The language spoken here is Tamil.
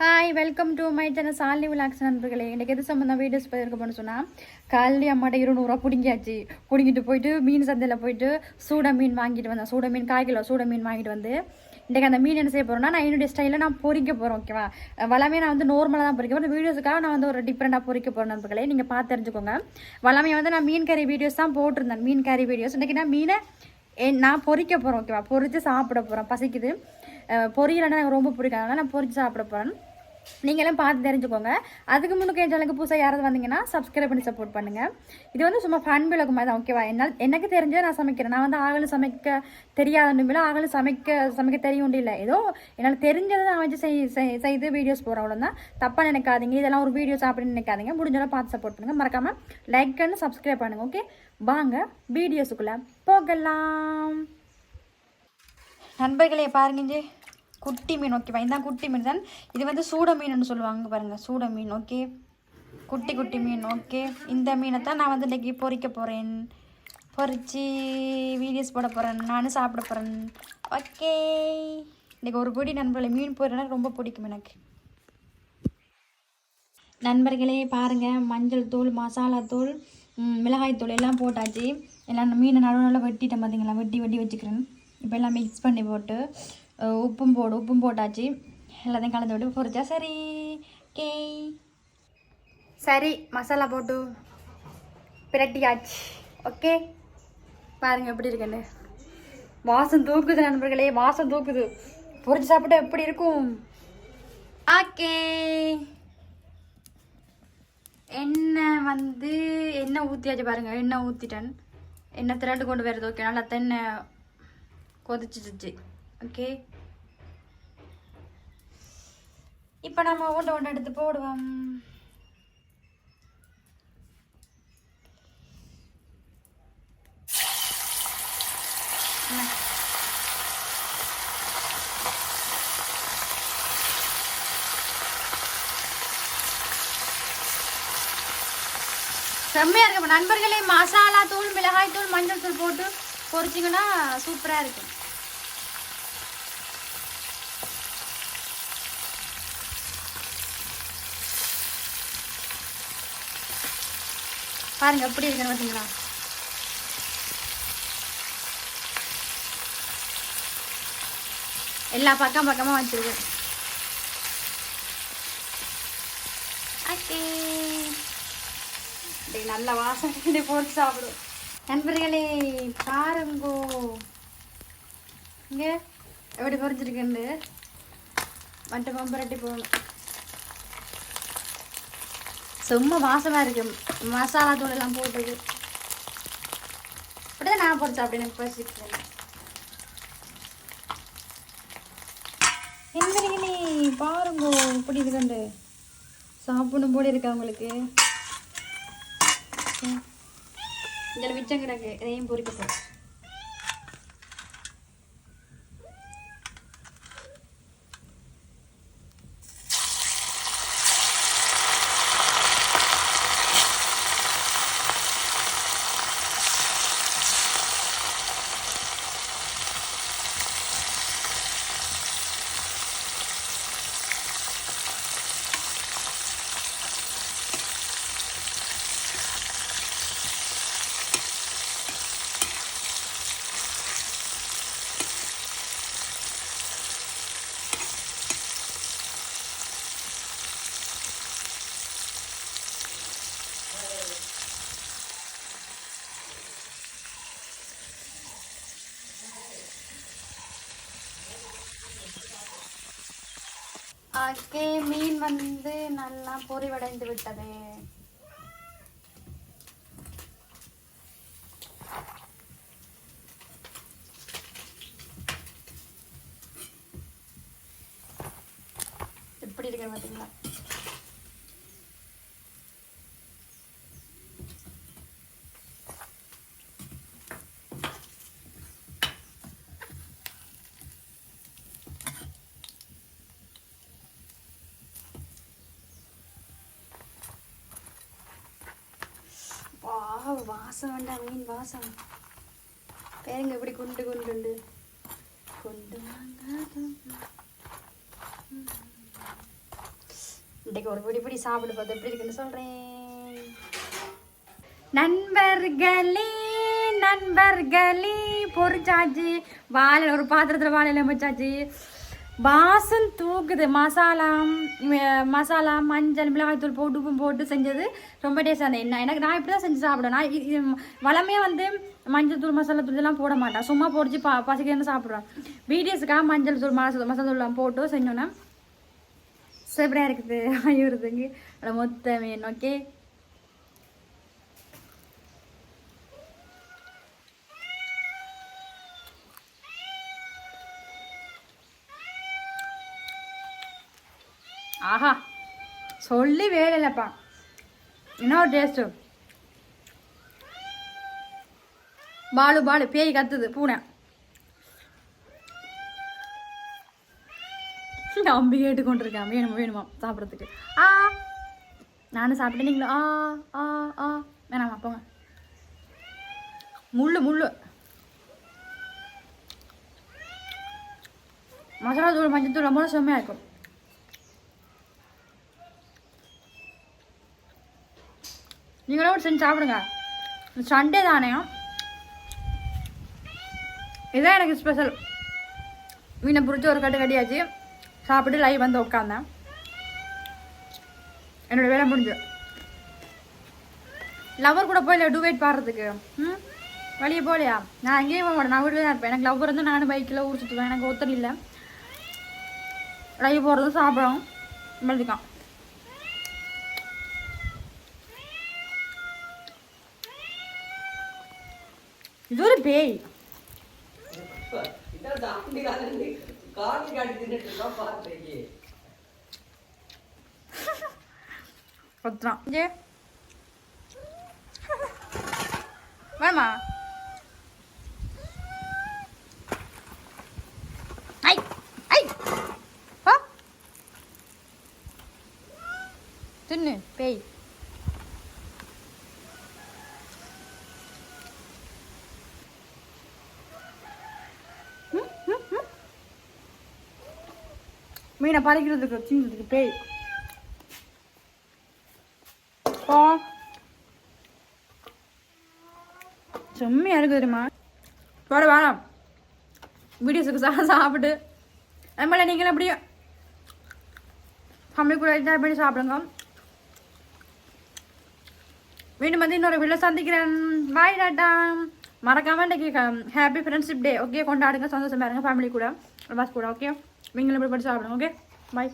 Hi welcome to my channel Sali vlogs நண்பர்களே. எனக்கு எது சம்மந்தம் வீடியோஸ் இருக்க போன்னு சொன்னால் காலையில் அம்மாட்ட இருநூறுவா பிடிங்கியாச்சு. பிடிங்கிட்டு போயிட்டு மீன் சந்தையில் போயிட்டு சூட மீன் வாங்கிட்டு வந்தேன். சூட மீன் கால் கிலோ சூட மீன் வாங்கிட்டு வந்து இன்றைக்கி அந்த மீன் என்ன செய்ய போகிறேன்னா நான் என்னுடைய ஸ்டைலில் நான் பொறிக்க போகிறேன் ஓகேவா வளமே நான் வந்து நார்மலாக தான் பொறிக்க போகிறேன் வீடியோஸுக்காக நான் வந்து ஒரு டிஃப்ரெண்ட்டாக பொறிக்க போகிறேன் நண்பர்களே. நீங்கள் பார்த்து தெரிஞ்சுக்கோங்க. வளமையை வந்து நான் மீன் கறி வீடியோஸ் தான் போட்டிருந்தேன். மீன் கறி வீடியோஸ் இன்றைக்கி நான் மீனை என் நான் பொறிக்க போகிறேன் ஓகேவா பொரித்து சாப்பிட போகிறேன் பசிக்குது. அஹ் பொரியலைன்னா எனக்கு ரொம்ப பிடிக்கும். அதனால் நான் பொறித்து சாப்பிட போகிறேன் நீங்களும் பார்த்து தெரிஞ்சுக்கோங்க. அதுக்கு முன்னுக்கு என் சேனலுக்கு புதுசாக யாராவது வந்தீங்கன்னா சப்ஸ்கிரைப் பண்ணி சப்போர்ட் பண்ணுங்கள் இது வந்து சும்மா ஃபன் விளக்கு மாதிரி தான் ஓகேவா என்னால் எனக்கு தெரிஞ்சே நான் சமைக்கிறேன். நான் வந்து ஆகலும் சமைக்க தெரியாதுன்னு ஆகலும் சமைக்க சமைக்க தெரியும் இல்லை. ஏதோ என்னால் தெரிஞ்சதை நான் வச்சு செய் செய்து வீடியோஸ் போகிறேன் அவ்வளோதான் தப்பாக நினைக்காதீங்க. இதெல்லாம் ஒரு வீடியோஸ் அப்படின்னு நினைக்காதீங்க. முடிஞ்சாலும் பார்த்து சப்போர்ட் பண்ணுங்கள் மறக்காமல் லைக் பண்ணி சப்ஸ்கிரைப் பண்ணுங்கள் ஓகே வாங்க வீடியோஸுக்குள்ளே போகலாம். நண்பர்களே பாருங்க இங்கே. குட்டி மீன் ஓகேவா இதான் குட்டி மீன் தான் இது வந்து சூட மீன் சொல்லுவாங்க பாருங்கள் சூட மீன் ஓகே குட்டி குட்டி மீன் ஓகே இந்த மீனை தான் நான் வந்து இன்றைக்கி பொறிக்க போகிறேன் பொறிச்சு வீடியோஸ் போட போகிறேன் நானும் சாப்பிட போகிறேன் ஓகே இன்றைக்கி ஒரு பொடி நண்பர்களே மீன் போடுறேன்னா ரொம்ப பிடிக்கும் எனக்கு. நண்பர்களே பாருங்கள் மஞ்சள் தூள் மசாலா தூள் மிளகாய் தூள் எல்லாம் போட்டாச்சு. எல்லாம் மீனை நடுவு நல்லா வெட்டிட்டேன் பார்த்தீங்களா வெட்டி வெட்டி வச்சுக்கிறேன். இப்போ எல்லாம் மிக்ஸ் பண்ணி போட்டு உப்பும் போடு உப்பும் போட்டாச்சு எல்லாத்தையும் கலந்து விட்டு பொரிச்சா சரி கே சரி மசாலா போட்டு பிரட்டியாச்சு ஓகே பாருங்க எப்படி இருக்குன்னு வாசம் தூக்குது நண்பர்களே வாசம் தூக்குது பொரிச்சு சாப்பிட்டா எப்படி இருக்கும் ஓகே எண்ணெய் வந்து எண்ணெய் ஊற்றியாச்சு பாருங்க எண்ணெய் ஊற்றிட்டேன் எண்ணெய் திரண்டு கொண்டு வருது ஓகே நல்லா தென்னை கொதிச்சிச்சு ஓகே. இப்போ நம்ம ஓட்ட ஒன்று எடுத்து போடுவோம். என்ன? செம்மையா இருக்கும் நண்பர்களே மசாலா தூள் மிளகாய் தூள் மஞ்சள் தூள் போட்டு பொரிச்சிங்கன்னா சூப்பரா இருக்கும். பாருங்க எப்படி இருக்குன்னு பார்த்தீங்களா எல்லா பக்கம் பக்கமாக வச்சிருக்கேன் ஓகே நல்ல வாசனை. போட்டு சாப்பிடும் நண்பர்களே பாருங்கோ. இங்கே எப்படி பொறிச்சிருக்குன்னு? மட்ட பம்பரட்டி போகணும் சும்மா வாசமாக இருக்கு. மசாலா தூள் எல்லாம் போட்டது அப்படிதான் நான் பொறிச்சேன் அப்படி எனக்கு பசிக்கிறேன் பாருங்க இப்படி இருக்குண்டு சாப்பிடும் போல இருக்கா உங்களுக்கு இதில் மிச்சம் கிடக்கு. இதையும் பொறிக்க போகிறேன் ஓகே மீன் வந்து நல்லா பொறிவடைந்து விட்டது. எப்படி இருக்கு பார்த்தீங்களா வாசம் வேண்டாம் மீன் வாசம். பேருங்க எப்படி குண்டு குண்டு கொண்டு வாங்க. இன்றைக்கு ஒரு பிடி பிடி சாப்பிடு பார்த்து எப்படி இருக்குன்னு சொல்கிறேன் நண்பர்களே நண்பர்களே பொரிச்சாச்சு வாழை ஒரு பாத்திரத்தில் வாழையில வச்சாச்சு. வாசம் தூக்குது. மசாலா மசாலா மஞ்சள் மிளகாய்த்தூள் போட்டு உப்பும் போட்டு செஞ்சது ரொம்ப டேஸ்டாக இருந்தது. என்ன எனக்கு நான் இப்படி தான் செஞ்சு சாப்பிடுவேன். நான் இது வளமே வந்து மஞ்சள் தூள் மசாலா தூள் இதெல்லாம் போட மாட்டேன். சும்மா பொடிச்சு பா பசிக்கிறேன்னு சாப்பிடுவேன். வீடியோஸுக்காக மஞ்சள் தூள் மசாலா மசாலா தூள்லாம் போட்டு செஞ்சோன்னா சூப்பராக இருக்குது ஆயுறதுங்க மொத்தமே ஓகே சொல்லி வேலைலப்பா இன்னொரு டேஸ்ட்டு பாலு பாலு பேய் கத்துது பூனை. நம்பி கேட்டு கொண்டிருக்கான் வேணுமா வேணுமா சாப்பிட்றதுக்கு. ஆ நானும் சாப்பிட்டேன் நீங்களும். ஆ ஆ ஆ. வேணாமா போங்க. முள்ளு முள்ளு. மசாலா தூள் மஞ்சள் தூள் ரொம்ப செம்மையாக இருக்கும். நீங்களும் ஒரு செஞ்சு சாப்பிடுங்க. சண்டே தானே? இதான் எனக்கு ஸ்பெஷல் மீனை பிடிச்சி ஒரு கட்டு கட்டியாச்சு. சாப்பிட்டு லைவ் வந்து உட்காந்தேன் என்னோட வேலை முடிஞ்சு. லவ்வர் கூட போயில டூவேட் பாடுறதுக்கு? ம்? வெளியே போகலையா? நான் எங்கேயும் போக மாட்டேன். நான் வீட்டில் தான் இருப்பேன். எனக்கு லவ்வர் வந்து நானும் பைக்கில் ஊர் சுற்றுவேன் எனக்கு ஒத்தல் இல்லை. லைவ் போகிறதும் சாப்பிடும். மெழுதிக்கான் இது ஒரு பேய். இதான் ஜே வேணுமா? ஐ ஐ. ஆ? தின்னு பேய் ம், ம், ம். மீனை பறிக்கிறதுக்கு சின்னதுக்கு பேய். போ. செம்மையாக இருக்கு தெரியுமா? வர வேணாம் வீடியோஸுக்கு சா சாப்பிட்டு. அது மாதிரி நீங்களும் அப்படியே ஃபேமிலி கூட என்ஜாய் பண்ணி சாப்பிடுங்க. மீண்டும் வந்து இன்னொரு வீடியோ சந்திக்கிறேன். பாய் டாட்டா மறக்காம இன்றைக்கி ஹாப்பி ஃப்ரெண்ட்ஷிப் டே ஓகே கொண்டாடுங்க. சந்தோஷமாக இருங்க ஃபேமிலி கூட பாஸ் கூட ஓகே நீங்களும் இப்படி படிச்சு சாப்பிடுங்க ஓகே பாய்